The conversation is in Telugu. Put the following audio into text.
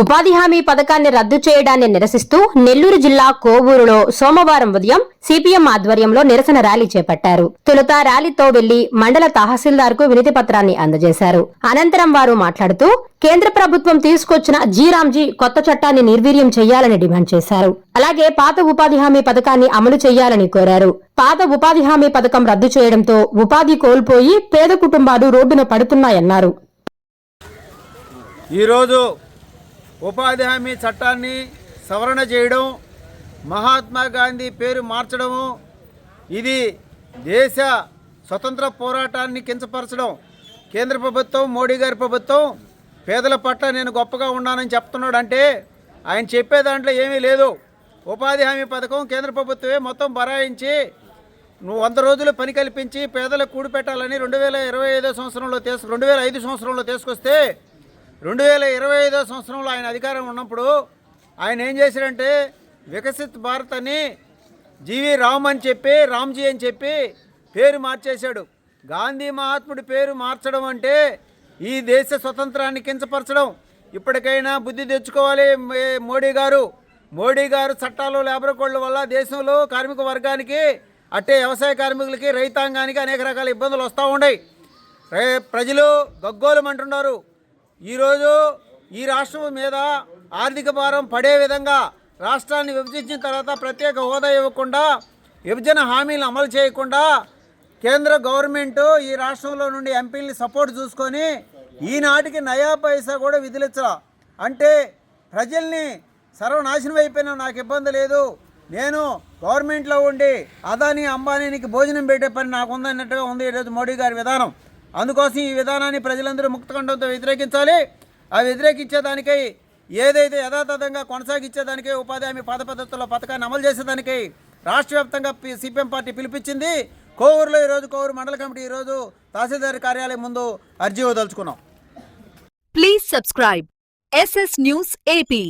ఉపాధి హామీ పథకాన్ని రద్దు చేయడాన్ని నిరసిస్తూ నెల్లూరు జిల్లా కోవూరులో సోమవారం ఉదయం సిపిఎం ఆధ్వర్యంలో నిరసన ర్యాలీ చేపట్టారు. తొలుత ర్యాలీతో వెళ్ళి మండల తహసీల్దార్కు వినతి పత్రాన్ని అందజేశారు. అనంతరం వారు మాట్లాడుతూ కేంద్ర ప్రభుత్వం తీసుకొచ్చిన జీరాంజీ కొత్త చట్టాన్ని నిర్వీర్యం చేయాలని డిమాండ్ చేశారు. అలాగే పాత ఉపాధి హామీ పథకాన్ని అమలు చేయాలని కోరారు. పాత ఉపాధి హామీ పథకం రద్దు చేయడంతో ఉపాధి కోల్పోయి పేద కుటుంబాలు రోడ్డున పడుతున్నాయన్నారు. ఈరోజు ఉపాధి హామీ చట్టాన్ని సవరణ చేయడం మహాత్మా గాంధీ పేరు మార్చడము ఇది దేశ స్వతంత్ర పోరాటాన్ని కించపరచడం. కేంద్ర ప్రభుత్వం మోడీ గారి ప్రభుత్వం పేదల పట్ల నేను గొప్పగా ఉన్నానని చెప్తున్నాడు అంటే ఆయన చెప్పే దాంట్లో ఏమీ లేదు. ఉపాధి హామీ పథకం కేంద్ర ప్రభుత్వమే మొత్తం బరాయించి నువ్వు వంద రోజులు పని కల్పించి పేదలకు కూడిపెట్టాలని రెండు వేల ఇరవై ఐదో సంవత్సరంలో తీసుకు రెండు వేల ఐదు సంవత్సరంలో తీసుకొస్తే రెండు వేల ఇరవై ఐదో సంవత్సరంలో ఆయన అధికారం ఉన్నప్పుడు ఆయన ఏం చేశారంటే వికసిత్ భారత్ అని జీవి రామ్ అని చెప్పి రామ్జీ అని చెప్పి పేరు మార్చేశాడు. గాంధీ మహాత్ముడి పేరు మార్చడం అంటే ఈ దేశ స్వతంత్రాన్ని కించపరచడం. ఇప్పటికైనా బుద్ధి తెచ్చుకోవాలి మోడీ గారు. మోడీ గారు చట్టాలు లేబర్ కోడ్ల వల్ల దేశంలో కార్మిక వర్గానికి అట్టే వ్యవసాయ కార్మికులకి రైతాంగానికి అనేక రకాల ఇబ్బందులు వస్తూ ఉన్నాయి. ప్రజలు గగ్గోలం అంటున్నారు. ఈరోజు ఈ రాష్ట్రం మీద ఆర్థిక భారం పడే విధంగా రాష్ట్రాన్ని విభజించిన తర్వాత ప్రత్యేక హోదా ఇవ్వకుండా విభజన హామీలు అమలు చేయకుండా కేంద్ర గవర్నమెంట్ ఈ రాష్ట్రంలో నుండి ఎంపీల్ని సపోర్ట్ చూసుకొని ఈనాటికి నయా పైసా కూడా విధులిచ్చరా అంటే ప్రజల్ని సర్వనాశనం అయిపోయినా నాకు ఇబ్బంది లేదు. నేను గవర్నమెంట్లో ఉండి అదాని అంబానీనికి భోజనం పెట్టే పని నాకు ఉందన్నట్టుగా ఉంది ఈరోజు మోడీ గారి విధానం. అందుకోసం ఈ విధానాన్ని ప్రజలందరూ ముక్తకంఠంతో వ్యతిరేకించాలి. ఆ వ్యతిరేకించేదానికై ఏదైతే యథాతథంగా కొనసాగించేదానికై ఉపాధి హామీ పాత పద్ధతుల్లో పథకాన్ని అమలు చేసేదానికై రాష్ట్ర వ్యాప్తంగా సిపిఎం పార్టీ పిలిపించింది. కోవూరులో ఈరోజు కోవూరు మండల కమిటీ ఈరోజు తహసీల్దార్ కార్యాలయం ముందు అర్జీ వదలుచుకున్నాం. Please subscribe SS news AP